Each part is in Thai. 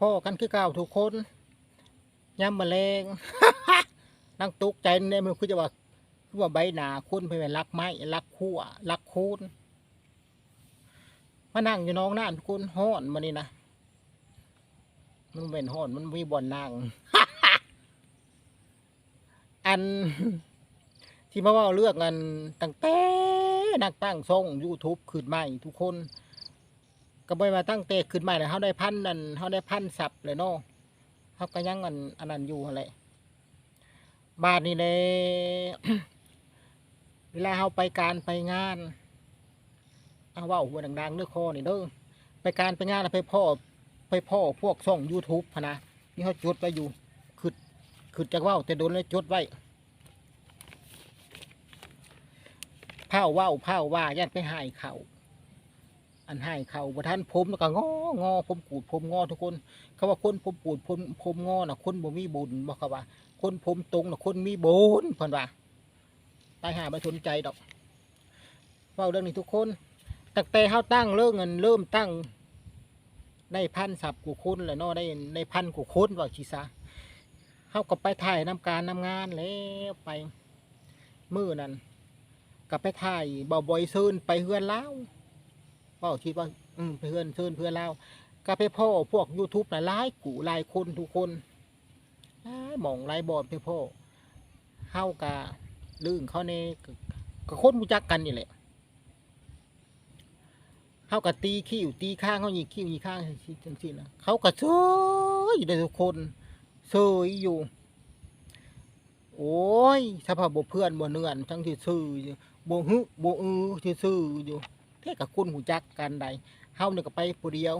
พ่อกันคือเก่าทุกคนย้ำแมลงนั่งตุกใจเนี่ยมันคือจะว่าคือว่าใบหนาคุณเป็นรักไม้รักขั้วรักคูนมานั่งอยู่น้องน้ำทุกคนห้อนมานี่นะมันเป็นห้อนมันมีบ่อนนั่งอัน ที่มาว่าเลือกกันตั้งแต่นักตั้งทรง YouTube ขึ้นใหม่ทุกคน ก็บ่มาตั้งแต่ขึ้นใหม่เลยเขาได้พันนั่นเขาได้พันสับเลยเนาะเขาก็ยังอันอันนั้นอยู่หั่นแหละบาทนี่เลย เวลาเขาไปการไปงานเอาว่าหัวดังๆเลือกคอนี่เด้อไปการไปงานไปพ่อไปพ่อพวกช่อง YouTube พนะนี่เขาจุดไว้อยู่คือคือจะเว่าแต่โดนเลยจุดไว้เผาว่าเผาว่ายันไปหายเขา อันให้เขาบ่ท่านผมแล้วก็งองอผมกูดผมงอทุกคน เขาว่าคนผมปูดผมผมงอนะคนบ่มีบุญบ่เขาว่า คนผมตรงนะคนมีบุญเพิ่นว่าตายหาบ่สนใจดอกเว้าเรื่องนี้ทุกคนตั้งแต่เฮาตั้งเริ่มเงินเริ่มตั้งได้พันสับกูคนแล้วเนาะได้ได้พันกูคนว่าสิซะเฮาก็ไปถ่ายนำการนำงานแล้วไปมือนั้นก็ไปถ่ายบ่บ่อยซื่นไปเฮือนลาว เป้าคิดว่า อืมเพื่อนเชิญเพื่อนเราก็ไปพ่อพวก YouTube น่ะหลายกูหลายคนทุกคนหลายหมองหลายบอลไปพ่อเฮากะลื่นเขาในก็ก็คนรู้จักกันนี่แหละเฮากะตีขี้อยู่ตีข้างเขาหยิกขี้หยิกข้างจังซี่นะเขาก็เซยอยู่ได้ทุกคนเซยอยู่ โอ้ยถ้าพอบ่เพื่อนบ่เนื่อนทั้งที่ซื่ออยู่บ่ฮึบ่อือที่ซื่ออยู่ แค่กับคุณหูจักกันใดเฮาเนี่ยก็ไปผู้เดียว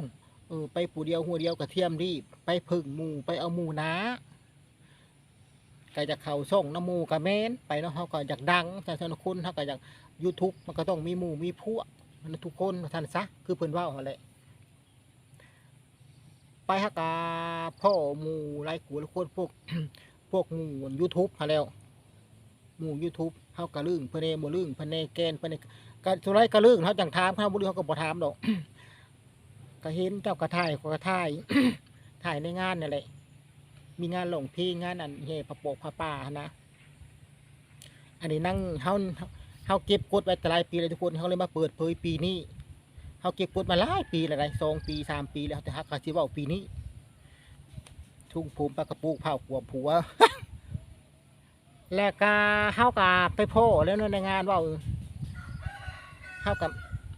เออไปผู้เดียวหัวเดียวกับเทียมรีบไปพึ่งหมู่ไปเอาหมู่นะก็จะเข้าส่งน้ำหมู่กับแม่นไปเนาะเฮาก็อยากดังแต่ท่านคุณเฮาก็อยาก YouTube มันก็ต้องมีหมู่มีพวกมันทุกคนท่านซะคือเพิ่นว้าหั่นแหละไปหากกาพ่อหมู่หลายกูหลายคนพวกพวกหมู่ YouTube หาแล้วหมู่ YouTube เฮาก็ลึงเพิ่นเองบ่ลึงเพิ่นเองแกนเพิ่นเอ กสุไรก็เรื่องเขาจังถามเขาบุรีเขาก็บ่ถามดอกก็เห็นเจ้ากระถ่ายเขาก็ถ่าย ถ่ายในงานนี่แหละมีงานหลงเพลงงานอันเฮพระโปกพระป่านะอันนี้นั่งเขาเขาเก็บกดไว้แต่หลายปีเลยทุกคนเขาเลยมาเปิดเผยปีนี้เขาเก็บกดมาหลายปีแล้วไรสองปีสามปีแล้วแต่ฮักเขาสิเว่าปีนี้ ทุ่งภูมิปากระปูกเผาขวบผัว แล้วก็เขาก็ไปโพ่แล้วในงานว่า เข้ากับ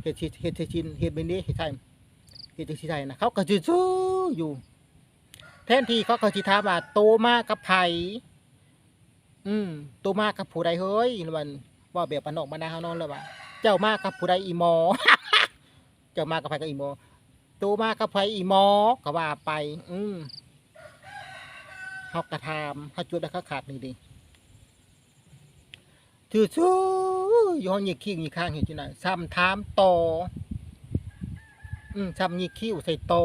เห็ดเห็ดชินเห็ดเบนนี้เห็ดไทยเห็ดชิไทยนะเขาก็จื้อๆอยู่ แทนที่เขาก็จิถามว่าโตมากกับไผ่อืมโตมากกับผู้ใดเฮ้ยมันว่าแบบปนอกบรรดาเฮานอนเลยว่าเจ้ามากกับผู้ใดอีหมอ เจ้ามากกับไผ่กับอีหมอโตมากกับไผ่อีหมอก็ว่าไป อืมเขากระทำเขาจุดแล้วเขาขาดนี่ดิชื่อชื่ ย้อนยิกคิ้วยิกข้างเห็นที่ไหนซ้ำถามโตอืมซ้ำยิกคิ้วใส่ต่อ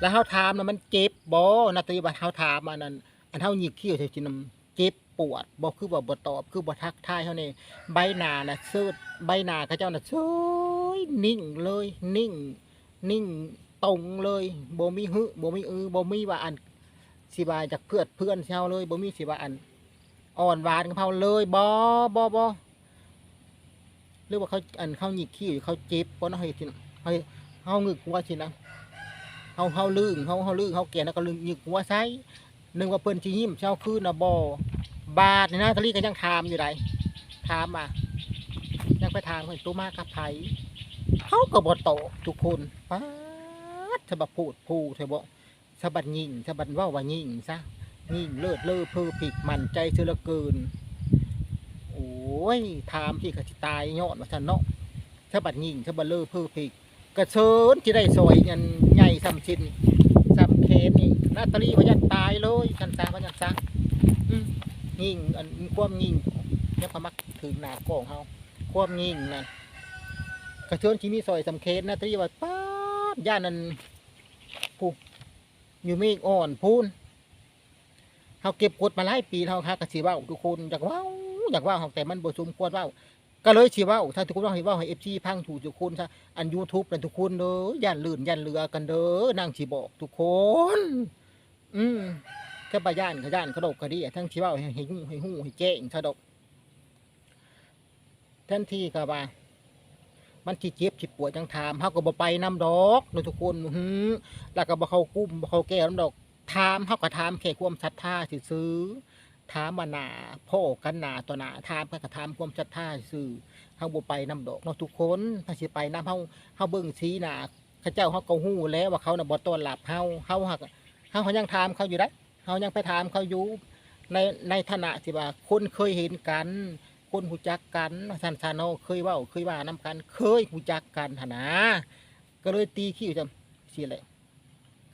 แล้วเขาถามนะมันเจ็บบ่นาตีบัดเขาถามอันนั้นอันเขายิกคิ้วใส่จินำเจ็บปวดบ่คือบ่บ่ตอบคือบ่ทักทายเขานี่ใบหน้าน่ะเซิดใบหน้าเขาเจ้าน่ะเฉยนิ่งเลย นิ่ง นิ่งตรงเลยบ่มีฮึบ่มีอือบ่มีว่าอันสิว่าจากเพื่อนเพื่อนเฮาเลยบ่มีสิว่าอัน อ่อนหวานกับเขาเลยบอบอบอหรือว่าเขาอันเขาหยิกขี้เขาเจ็บเพราะนั่นเฮ้ยทีน่ะเฮ้ยเขาหงึกหัวทีนะเขาเขาลื่นเขาเขาลื่นเขาแก่แล้วก็ลึงหยิกหัวใส่นึกว่าเปิ้นชียิ้มเช้าคืนนะบอบาดนี่นะทะลีก็ยังถามอยู่ใดถามมายังไปถามเพิ่นตัวมากกับไผเขาก็บ่ตทุกคนป๊าฉบับพูดพูดเธอบอกฉบับยิงฉบับว่าว่ายิงซะ ยิ่งเลิศเลอเพอผิกมันใจเสือเหลือเกิน โอ้ยถามที่กสิตายยอดว่าฉันเนาะถ้าบัดยิ่งถ้าบัดเลอเพอผิกกระเชิญที่ได้สวยยันใหญ่ซ้ำชินซ้ำเคนนี่นาตาลีว่ายันตายเลยกันซาว่ายันซาอืมยิ่งอันความยิ่งเนี่ยพมักถึงหนากองเฮาความยิ่งนั่นกระเชิญที่มีซอยสำเคนนาตาลีว่าป้าดย่านนั้นผู้อยู่เมฆอ่อนพูน เขาเก็บกดมาหลายปีแล้วครับกสิเว้าทุกคนอยากเว้าอยากเว้าแต่มันบ่สมควรเว้าก็เลยสิเว้าถ้าทุกคนว่าให้เว้าให้ FC พังถูกทุกคนซะอัน YouTube นั่นทุกคนเด้อย่านลื่นย่านเรือกันเด้อนางสิบอกทุกคน อืมก็บ่ย่านก็ย่านกระดกกระดี่ทั้งสิเว้าให้ให้ฮู้ให้ฮู้ให้แจ้งซะดอกแทนที่ก็ว่ามันสิเจ็บสิปวดจังถามเฮาก็บ่ไปนํดอกเด้อทุกคนหือแล้วก็บ่เข้ากลุ่มบ่เข้าแก้นํดอก ถามเฮาก็ถามแค่ความศรัทธาซื่อถามว่าหนาพ่อกันหนาต่อหน้าถามก็ถามความศรัทธาซื่อเฮาบ่ไปนํดอกเนาทุกคนถ้าสิไปนํเฮาเฮาเบิ่งสีหนาเขาเจ้าเฮาก็ฮู้แล้วว่าเขาน่ะบ่ต้อนรับเฮาเฮาหักเฮายังถามเขาอยู่ได้เฮายังไปถามเขาอยู่ในในฐานะที่ว่าคนเคยเห็นกัน คนหูจักกันท่านซานโนเคยว่าเคยว่านํกัน เคยหูจักกันหนนะก็เลยตีขี้จำสิแหละ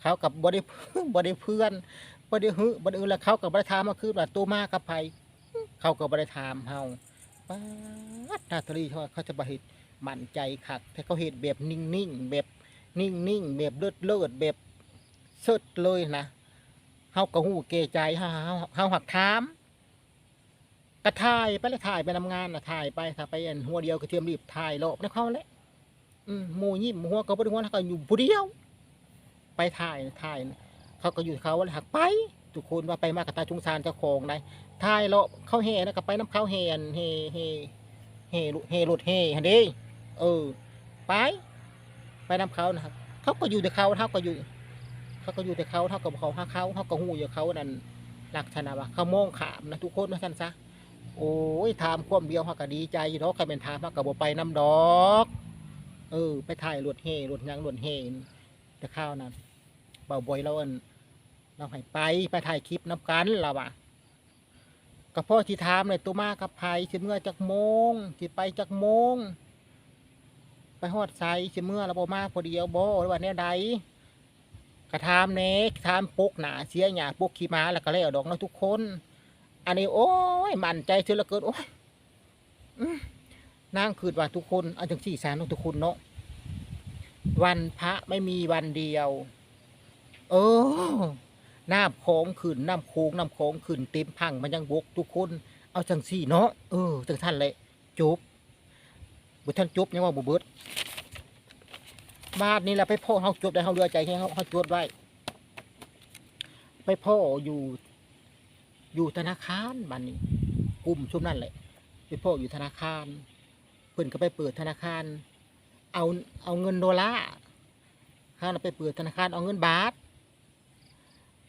เขากับบริบริเพื่อนบริฮึบริอื่นแล้วเขากับบริถามมาคือว่าตัวมากกับไผเขากับบริถามเฮาป้าดนาตาลีเขาเขาจะบริมั่นใจคักแต่เขาเห็นแบบนิ่งๆแบบนิ่งๆแบบเลิศเลิศแบบเสิดเลยนะเฮาก็หูเกใจเฮาเฮาหักถามก็ถ่ายไปแล้วถ่ายไปทำงานนะถ่ายไปถ้ายไปอันหัวเดียวก็เทียมรีบถ่ายรอบนะเขาแหละอืมมูยิ้มหัวก็บ่ได้หัวเขาก็อยู่ผู้เดียว ไปถ่ายถ่ายเขาก็อยู่เขาว่าหักไปทุกคนว่าไปมากกับตาชุงซานเจ้าของได้ถ่ายรอบเขาแห่นะก็ไปน้ำเขาแหนเห่เห่เห่ลุเห่รถเห่ฮันเด้เออไป ไปน้ำเขานะครับเขาก็อยู่แต่เขาเท่าก็อยู่ เขาก็อยู่แต่เขาเท่ากับเขาเขาเขาเขาก็หูอยู่เขานั่นลักษณะว่าเขามองขามนะทุกคนนะท่านซะโอ้ยถามความเดียวเขาก็ดีใจอยู่เนาะใครเป็นถามเขาก็บไปน้ำดอก เออ ไปถ่ายรถเฮรถหยังรถเฮแต่ข้าวนั้น เบาบอยเราอันเราให้ไปไปถ่ายคลิปน้ำกันเราอะก็พ่อที่ถามเลยตัวมากับไผ่สิเมื่อจักโมงสิไปจักโมง ไปฮอดไซสิเมื่อเราบ่มาพอดียวบ่หรือว่าแน่ใดกระทามเนกทามปกหนาเสียหยาปกขี้ม้าแล้วก็แล้วดอกเนาทุกคน อันนี้โอ้ยมันใจเสียเหลือเกินโอ้ยอื้อนางคืดว่าทุกคนเอาจังสี่สารทุกคนเนาะวันพระไม่มีวันเดียว เออน้ำโขงขึ้นน้ำโขงน้ำโขงขึ้นเต็มพังมันยังบกทุกคน เอาจังสี่เนาะเออจังท่านเลยจบบุท่านจบยังว่าบุเบิดบานนี้แหละไปพ่อเขาจบได้เขาเรือใจให้เขาเขาจดไว้ ไปพ่ออยู่ อยู่ธนาคารบันนี้กลุ่มชุมนั่นแหละ ไปพ่ออยู่ธนาคาร เพิ่อนก็ไปเปิดธนาคาร เอาเอาเงินโดลาร์ข้าไปเปิดธนาคารเอาเงินบาท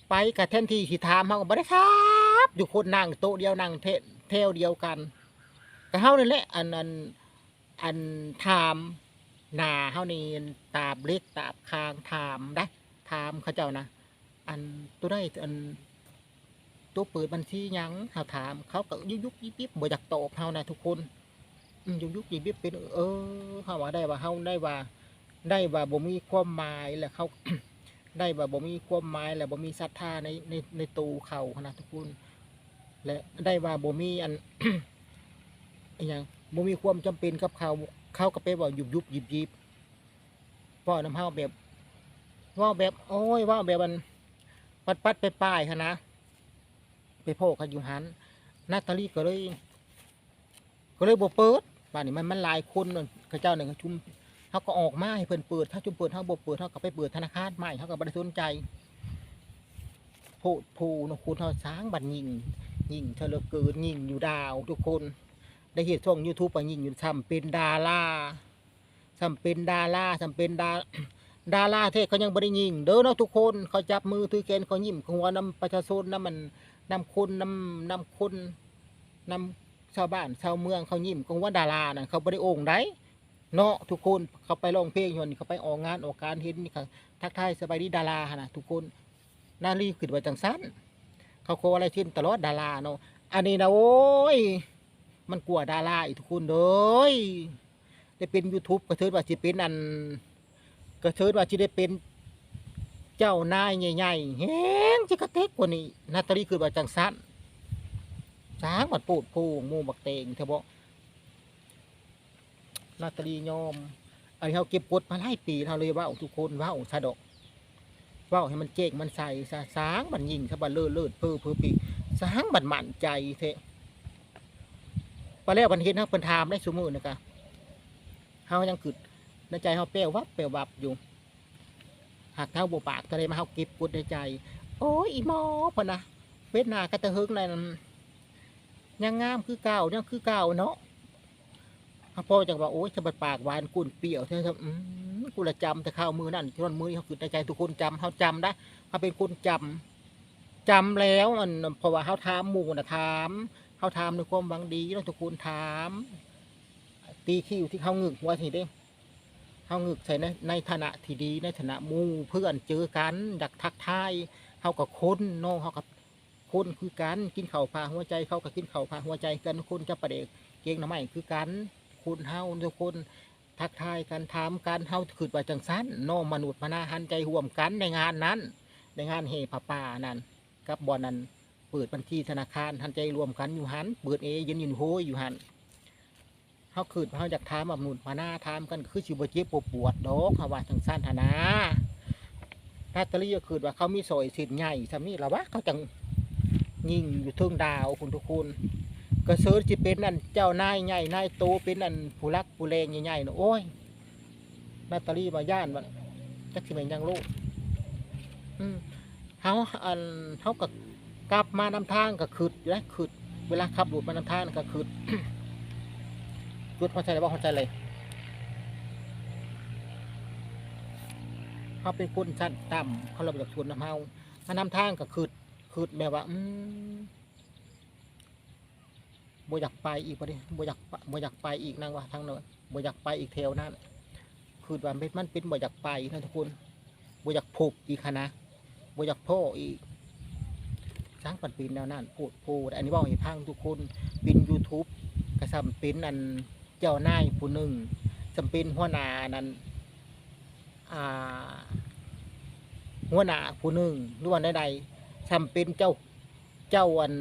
ไปกับแท่นที่ที่ถามเขาก็บ่ได้ครับอยู่คนนั่งโต๊ะเดียวนั่งเทเทวเดียวกันก็เฮานี่แหละอันอันอันถามหน้าเฮานี่ตาบเล็กตาบคางถามได้ถามเขาเจ้านะอันตัวได้อันตัวเปิดบัญชียังเขาถาม เขาก็ยุยุกยิบยิบบ่อยากตอบเฮานะทุกคนยุยุกยิบยิบเป็นเออเขาว่าได้ว่าเฮาได้ว่า ได้ว่าบ่มีความหมายแล้วเขา ได้ว่าบ่มีความหมายแล้วบ่มีศรัทธาในในในตูเขานะทุกคนและได้ว่าบ่มีอันอหยังบ่มีความจำเป็นกับเขาเขาก็ไปว่ายุบยุบยิบยิบว้าน้ำเฮาแบบว่าแบบ โอ้ยว่าแบบมันปัดปัดไปป้ายค่ะนะไปโพกกันอยู่หันนาตาลีก็เลย ก็เลยบ่เปิดป่านนี้มันมันหลายคนนั่นเขาเจ้าหนึ่งชุม เขาก็ออกมาให้เพิ่นเปิดถ้าชุมเปิดเขาบ่เปิดเขาก็ไปเปิดธนาคารใหม่เขาก็บ่ได้สนใจโพดภูนคุณเขาสร้างบัตรยิงยิงเธอเลือเกินยิงอยู่ดาวทุกคน ได้เห็นช่องยูทูบไปยิงอยู่ซ้ำเป็นดาราซ้ำเป็นดาราซ้ำเป็นดาดาราเทศเขายังบริยิง เด้อเนาะทุกคนเขาจับมือถือแกนเขายิ้มขาหัวนำประชาชนนำมันนำคนนำนำคนนำชาวบ้านชาวเมืองเขายิ้มเขาว่าดาราน่ะเขาบริโองได้ เนาะทุกคนเขาไปร้องเพลงอยู่นี่เขาไปออกงานออกการเห็นนี่เขาทักทายสบายดีดาราหั่นะทุกคนนาลีขึ้นว่าจังสั้นเขาโคอะไรทิ้นตลอดดาราเนาะอันนี้นะโอ้ยมันกลัวดาราอีกทุกคนเด้ยได้เป็น YouTube ก็เถิดว่าสิเป็นอันก็เชิญว่าจะได้เป็นเจ้านายใหญ่ๆแฮงจะกระเทกกว่านี้นาตาลีคือว่าจังสันสร้างบัดปูดผู้มูบักเตงเธอบอก นาตาลียอมไอ้เขาเก็บกดมาหลายปีเราเลยว่าทุกคนว่าซะดอกว่าให้มันเจ๊กมันใส่สางบันยิงซะบันเลิศเลิศเพื่อเพื่อปีสางบันมั่นใจเทะปลาแล้วมันเห็นเฮาเพิ่นถามได้ซุมื้อนี่ก็เฮายังคิดในใจเฮาเปรี้ยววับเปรี้ยววับอยู่หากเฮาบ่ปากทะเลมาเฮาเก็บกดในใจ โอ้ยอีหมอพุ่นน่ะเวทนากระตะหึงนั่นยังงามคือเก่ายังคือเก่าเนาะ พ่อจังว่าโอ้ยจะบัดปากหวานกุนเปรี้ยวเท่านั้นกูละจำแต่ข้าวมือนั่นที่วันมือเขาคือในใจทุกคนจำเขาจำได้เขาเป็นคนจำจำแล้วมันเพราะว่าเขาถามหมู่นะถามเขาถามในความหวังดีแล้วทุกคนถาม ตีคิวที่เขาหงึกหัวทีเด้เขาหงึกใส่ในในฐานะที่ดีในฐานะหมู่เพื่อนเจอกันอยากทักทายเขากับคนน้องเขากับคนคือกันกินเข่าพาหัวใจเขากับกินเข่าพาหัวใจกันคนจะประเด็กเก่งหน้ำไม้คือกัน คุณเฮาทุกคนทักทายกันถามกันเฮาคือว่าจังสันโนมนุษย์มนาหันใจห่วมกันในงานนั้น ในงานเฮผาป่านั้นกับบอนนั้นเปิดบัญชีธนาคารหันใจรวมกันอยู่หันเปิดเอยืนยืนโฮยอยู่หันเฮาคือเฮาอยากถามแบบนุษย์มานาถามกันคือสิบเจ็บบ่ปวดดอกเฮาว่าจังสันหนนะนาตาลีก็คือว่าเขามีซอยสินใหญ่ซำนี้ล่ะวะเขาจังยิงอยู่เทิงดาวคุณทุกคน ก็เสิร์จะเป็นนั่นเจ้านายใหญ่นายโตเป็นนั่นผู้รักผู้แรงใหญ่ๆเนะโอ้ยนาตาลีมาย่านมันจักสิแม่นยังลูกเฮาอันเฮาก็กลับมานำทางก็ขึ้นอยู่นะขึ้นเวลาขับรถมานำทางก็ขึ้นจุดหัวใจเลยบ่หัวใจเลยเขาเป็นคนชั้นต่ำเขาเราจากชวนน้ำเฮามานำทางก็ขึ้นขึ้นแบบว่า อืม บ่อยากไปอีกบ่ดิบ่อยากบ่อยากไปอีกนั่งว่าทางเนินบ่อยากไปอีกแถวนั้นคือว่ามันมันเป็นบ่อยากไปนะทุกคนบ่อยากพบอีกคณะบ่อยากพ่ออีกสร้างปันปีนแนวนั้นพูดพูดอันนี้บอกให้พังทุกคนป็น YouTube กระซำเป็นอันเจ้านายผู้หนึ่งจำเป็นหัวหน้านั้นอ่าหัวหน้าผู้หนึ่งหรือว่าใดๆจำเป็นเจ้าเจ้าอัน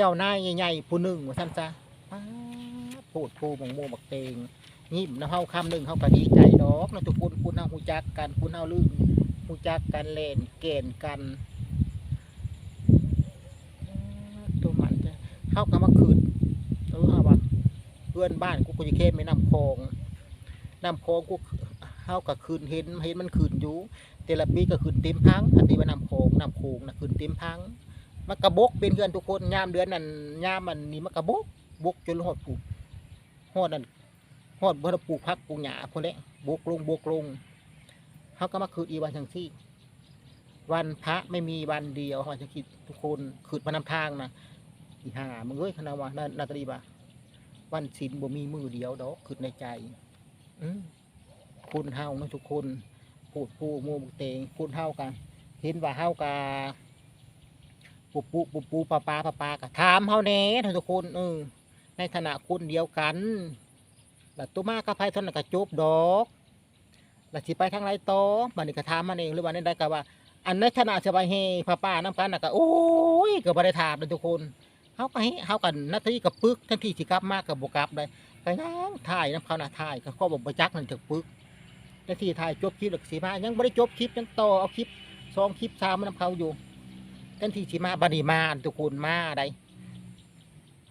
เจ้านายใหญ่ๆผู้หนึ่งว่าท่านซะป๊าดพูดพูมงโมบักเตงยิ้มนะเฮาคำหนึ่งเฮาก็ดีใจดอกนะทุกคนคุณเฮาหูจักกันคุณเฮาลืมหูจักกันเล่นเกณฑ์กันตัวมันจะเฮาก็มาคืนเออเฮาว่าเพื่อนบ้านกูกูจะเข้มไม่นำคลองนำคลองกูเฮาก็คืนเห็นเห็นมันคืนอยู่แต่ละปีก็คืนเต็มพังอันนี้ว่านำคลองนำโคงนะคืนเต็มพัง มันกระบกเป็นเพื่อนทุกคนยามเดือนนั้นยามมันนี่มันกระบกบกจนหอดปลูกหอดนั่นหอดบ่ได้ปลูกพักปลูกหญ้าพวกนี้บกลงบกลงเขาก็มาคืนอีวันจังซี่ วันพระไม่มีวันเดียวเขาจะคิดทุกคนคืนมานำทางนะอีห่ามึงเอ้ยคณะวานานาตรีบ่าวันศีลบ่มีมือเดียวดอกคืนในใจ อืคุณเฮานะทุกคนพูดผู้มูบุกเตงคุณเฮากันเห็นว่าเฮากา ปูปูปูปูปลาปลาปลาปลาก็ถามเฮาแน่ทุกคนเออในฐานะคนเดียวกันแล้วตัวมากก็ไพ่ทนนก็จบดอกแล้วสิไปทางไรต่อบัดนี้ก็ถามมันเองหรือว่าในใดก็ว่า อันในฐานะสบายเฮปาปาน้ำกันนะก็โอ้ยก็บ่ได้ถามเลยทุกคนเฮาก็เฮเฮากันนาทีกับปึกทันทีสิกลับมาก็บ่กลับเลยก็ยังถ่ายน้ำเขาน่ะถ่ายก็ข้อบ่บ่จักนั่นจักปึกนาทีถ่ายจบคลิปแล้วก็สิมายังบ่ได้จบคลิปยังต่อเอาคลิปสองคลิปสามมันนำเขาอยู่ กันที่สิมาบัดนีมาทุกคนมาได้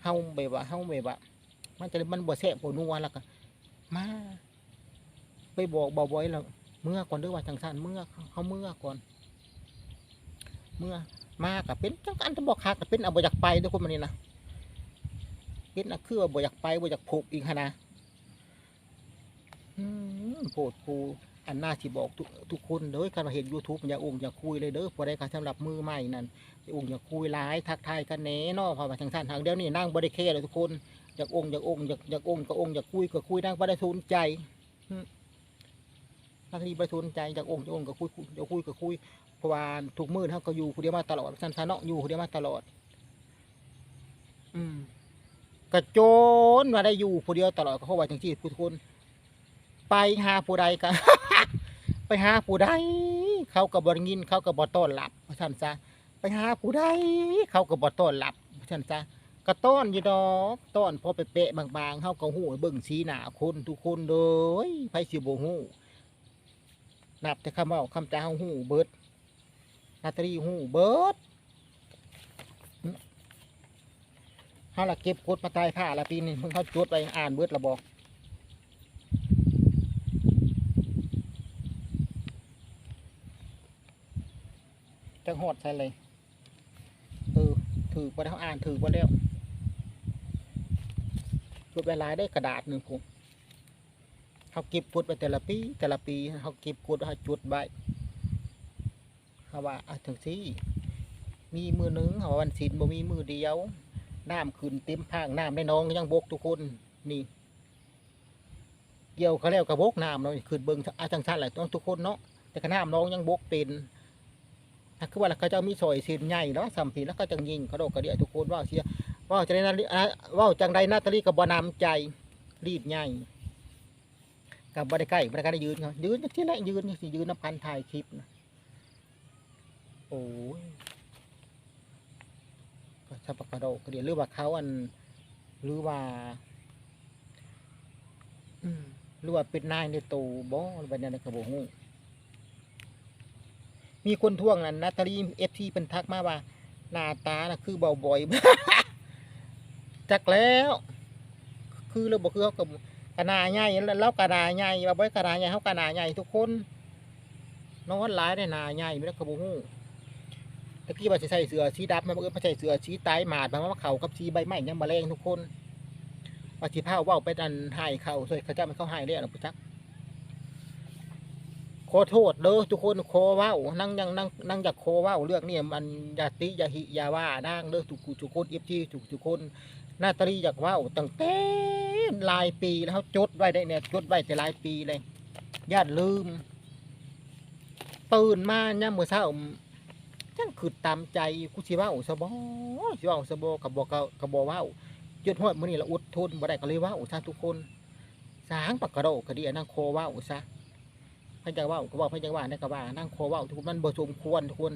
เฮาแบบว่าเฮาแบบว่ามันจะมันบ่แซ่บบ่นัวแล้วก็มาไปบอกบ่บ่อยแล้วเมื่อก่อนด้อว่าจังซั่นเมื่อเขาเมื่อก่อน เมื่อมาก็เป็นจังอันจะบอกคักก็เป็นเอาบ่อยากไปทุกคนมันนี่นะเป็นอะคือว่าบ่อยากไปบ่อยากผูกอีกนะอืมโพดปู อันน่าสิบอกทุกทุกคนเด้อการเห็น YouTube อย่าองค์อย่าคุยเลยเด้อบ่ได้ค่ะสำหรับมือใหม่นั่นอย่าองค์อย่าคุยหลายทักทายกันแหน่นาะเพราะว่าทางท่านทางเดียวนี่นั่งบ่ได้แค่เลยทุกคนอยากองค์อยากองค์อยากอยากองค์ก็องค์อยากคุยก็คุยนั่งบ่ได้สนใจอืมบางทีบ่ได้สนใจอยากองค์อยากองค์ก็คุยคุยอยากคุยก็คุยเพราะว่าทุกมือเฮาก็อยู่ผู้เดียวมาตลอดซั่นซะเนาะอยู่ผู้เดียวมาตลอด อืมกระโจนว่าได้อยู่ผู้เดียวตลอดก็เพราะว่าจังซี่ทุกคน ไปหาผู้ใดกัน ไปหาผู้ใดเขาก็บ่ได้ยินเขาก็บ่ต้อนรับว่าซั่นซะไปหาผู้ใดเขาก็บ่ต้อนรับว่าซั่นซะก็ต้อนอยู่ดอกต้อนพอไปเปะบางๆเขาก็ฮู้เบิ่งสีหน้าคนทุกคนเลยไผสิบ่ฮู้นับแต่คำเว้าคำจาเฮาฮู้เบิดนาตรีฮู้เบิดเฮาละเก็บกดมาตายผ้าละปีนี้เพิ่งเขาจุดไปอ่านเบิดละบอก จังหอดใส่เลยเออถือบ่ได้เขาอ่านถือบ่แล้วจดไว้หลายได้กระดาษหนึ่งผมเขาเก็บกดไปแต่ละปี แต่ละปีเขาเก็บกดเขาจุดไว้เขาว่าอะถึงสิมีมือหนึงเขาวันศิลบ่มีมือเดียวน้ำขึ้นเต็มพางน้ำในน้องยังบกทุกคนนี่เกี่ยวเขาแล้วกับบกน้ำเนาะขึ้นเบิ่งอาจังชันแหละต้องทุกคนเนาะแต่ก็น้ำน้องยังบกเป็น ถ้าคือว่าเขาจะมีซอยเส้นใหญ่เนาะสัมผีแล้วก็จังยิงเขาโดกกระเดียทุกคนว่าเสียว่าจังไดนาฬิว่าจังใดนาตาลีกับบนำใจรีบใหญ่กับบริใกล้บริการยืนเขายืนที่แรกยืนนี่สิยืนน้ำพันถ่ายคลิปนะโอ้ยก็สับกระโดกกระเดียหรือว่าเขาอันหรือว่าหรือว่าเป็นนายในตูบ่หรือว่าเนี่ยกระโบงู มีคนท่วงนั่นนาตาลีเอฟทีเป็นทักมาว่า หน้าตาน่ะคือเบาบ่อยจักแล้ว คือเราบอกคือเขากับกระนาใหญ่แล้วเรากระนาใหญ่ว่าบ่อยกระนาใหญ่เขากระนาใหญ่ทุกคนนอนหลายได้นาใหญ่ไม่ได้กระโบงูตะกี้ว่าจะใส่เสื้อสีดำมันเออมาใส่เสื้อสีตายหมาดมันว่าเขากับสีใบไม้ยังมาแรงทุกคนว่าสีผ้าว่าไปดันหายเขาสวยเขาจ้ามันเข้าหายเลยนะพุจัก ขอโทษเด้อทุกคนขอเว้านั่งยังนั่งนั่งอยากขอเว้าเรื่องนี้มันอย่าติอย่าหิอย่าว่านั่งเด้อทุกทุกคนเอฟทีทุกทุกคนนาตาลีอยากเว้าตั้งแต่หลายปีแล้วจดไว้ได้เนี่ยจดไว้แต่หลายปีเลยญาติลืมตื่นมาเนี่ยามมื่อเช้าจังคือตามใจกูสิว้าซะบ่สิว้าซะบ่กับบ่ก็ก็บ่เว้าจนฮอดมื้อนี้ละอดทนบ่ได้ก็เลยว้าซะทุกคน สางปากกระโดกก็ดีอันนั่งโคว้าซะ พิ่นจะเว้าก็เว้าเพิ่นจะว่าได้ก็ว่านั่งโคว้าทุกคนมันบ่สมควรทุกคน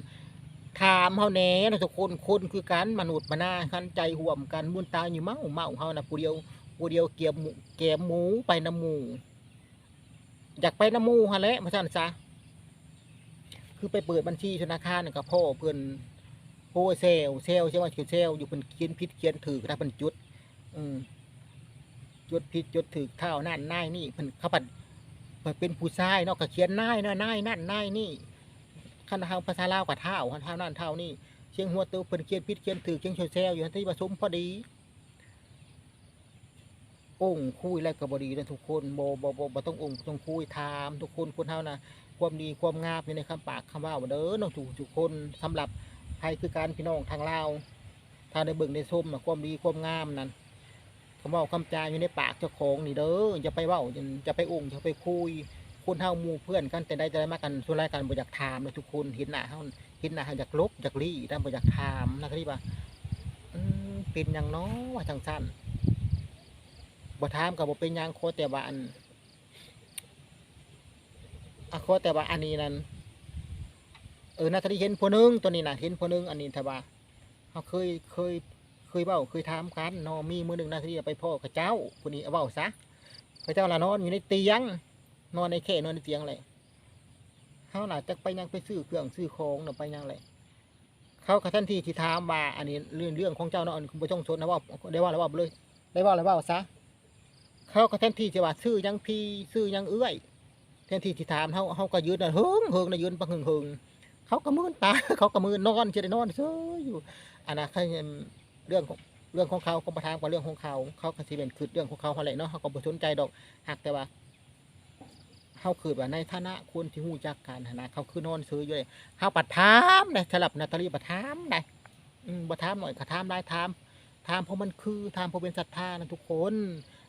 ถามเฮาแหน่นะทุกคนคนคือกันมนุษย์มนาคันใจห่วมกันมุนตาอยู่เมาเมาเฮานะผู้เดียวผู้เดียวเกียบหมูแกมหมูไปน้ำหมูอยากไปน้ำหมูหั่นแหละมาซั่นซะคือไปเปิดบัญชีธนาคารกับพ่อเพื่อนโฮเซลเซลใช่ไหมคือเซลอยู่เพิ่นเขียนผิดเขียนถือถ้าเพิ่นจุด อืมจุดผิดจุดถือเท่านั่นนายนี่เพิ่นเขาปัด เพิ่นเป็นผู้ชายเนาะก็เขียนนายเนาะนายนั่นนายนี่คันทางภาษาลาวกับเท่าคันเท่านั่นเท่านี่เชียงหัวเตัวเพิ่นเขียนผิดเขียนถือเชียงเซลอยู่ที่ผสมพอดีองค์คุยแล้วก็บ่ดีนะทุกคนบ่บ่บ่บ่ต้ององต้องคุยถาม ทุกคนคนเท่านะความดีความงามในคำปากคำว่าเด้อน้องทุกทุกคนสำหรับใครคือการพี่น้องทางลาวถ้าได้เบิ่งได้มความดีความงามนั้น คำเว่าคำจาอยู่ในปากเจ้าของนี่เด้ออย่าไปเว้าอย่าไปองค์อย่าไปคุยคนเฮามู่เพื่อนกันแต่ได้จะได้มากันส่วนรายการบ่อยากถามนะทุกคนเห็นหน้าเฮาเห็นหน้าเฮาอยากลบอยากลี่แต่บ่อยากถามนะก็ที่ว่าเป็นหยังน้อว่าจังซั่นบ่ถามก็บ่เป็นหยังโคแต่ว่าอันอะขอแต่ว่าอันนี้นั้นเออนาทาลีเห็นผู้นึงตัวนี้นะเห็นผู้นึงอันนี้แต่ว่าเขาเคยเคย เคยเบ้าเคยถามกันนอมีมือหนึ่งนาทีไปพ่อกับเจ้าผู้นี้เอาเบ้าซะพระเจ้าละนอนอยู่ในเตียง นอนในแค่นอนในเตียงเลยเขาหนาจะไปยังไปซื้อเครื่องซื้อของเนาะไปยังเลยเขากระทันทีที่ถามว่าอันนี้เรื่องเรื่องของเจ้าเนาะอันคุณผู้ชมชนนะว่าได้ว่าอะไรว่าเลย ได้ว่าอะไรว่าซะเขากระทันทีจะว่าซื้อยังพี่ซื้อยังเอื้อยแทนที่ที่ถามเขาเขาก็ยืนน่ะเฮิงเฮิงนะยืนปังเฮิงเฮิงเขาก็มืนตาเขาก็มืนนอนจะได้นอนเฉยอยู่อันนั้นคือ เรื่องของเรื่องของเขาเขาประทามกับเรื่องของเขา เขาก็สิเป็นคือเรื่องของเขาเขาแหละเนาะเขาก็บ่สนใจดอกหากแต่ว่าเขาคือว่าในฐานะคนที่หู้จักกันนะเขาคือนอนซื้ออยู่เลยเขาปัดถามนะสลับนาตาลีปัดถามได้ปัดถามหน่อยก็ถามได้ถามถามเพราะมันคือถามเพราะเป็นศรัทธานะทุกคน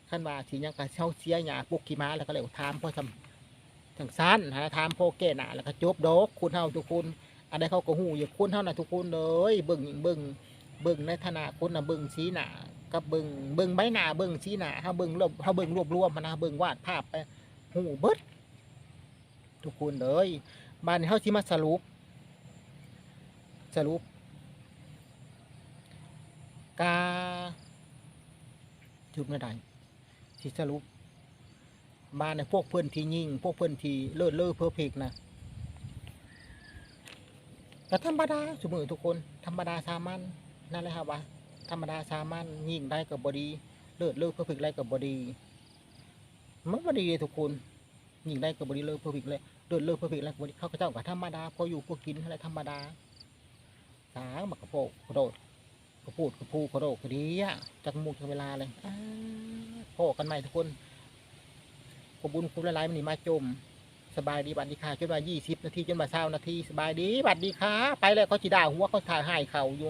คันว่าสิหยังก็เช่าเสียหยาปุกขี่ม้าแล้วก็เลยถามเพราะทำจังสั้นหาทามโพเกน่ะแล้วก็จบดอกคุณเฮาทุกคนอันใดเขาก็หูอยู่คุณเฮาน่ะทุกคนเลยเบิ่งเบิ่ง เบิ่งในฐานะคนนะเบิ่งสีหน้ากับเบิ่งเบิ่งใบหน้าเบิ่งสีหน้าเฮาเบิ่งรวบเฮาเบิ่งรวบรวมมานะเบิ่งวาดภาพไปหูเบิดทุกคนเลยบ้านเฮาสิมาสรุป สรุปกาจุดไม่ได้สิสรุปบ้านในพวกเพื่อนที่ยิงพวกเพื่อนที่เลิศเล่อเพอเพกนะก็ธรรมดาสมือทุกคน ธรรมดาสามัญ นั่นแหละครับว่า ธรรมดาสามัญยิงได้กับบอดีเลิศเลิศเพื่อฝึกไรกับบอดีมันบ่ดีเลยทุกคนยิงได้กับบอดีเลิศเพื่อฝึกเลยเลิศเลิศเพื่อฝึกไรกับบดีเขาก็เจ้ากับธรรมดาพออยู่พอกินอะไรธรรมดาสางมากระโปกกระโดดกระพูดกระพูกระโดดกระดีอะจักมุกจักเวลาเลยพอกันใหม่ทุกคนขอบุญคุณละลายมันนี่มาจมสบายดีบัดดีค่ะจนมายี่สิบนาทีจนมาเช้านาทีสบายดีบัดดีค่ะไปเลยเขาจีด่าหัวเขาถ่ายให้เขาอยู่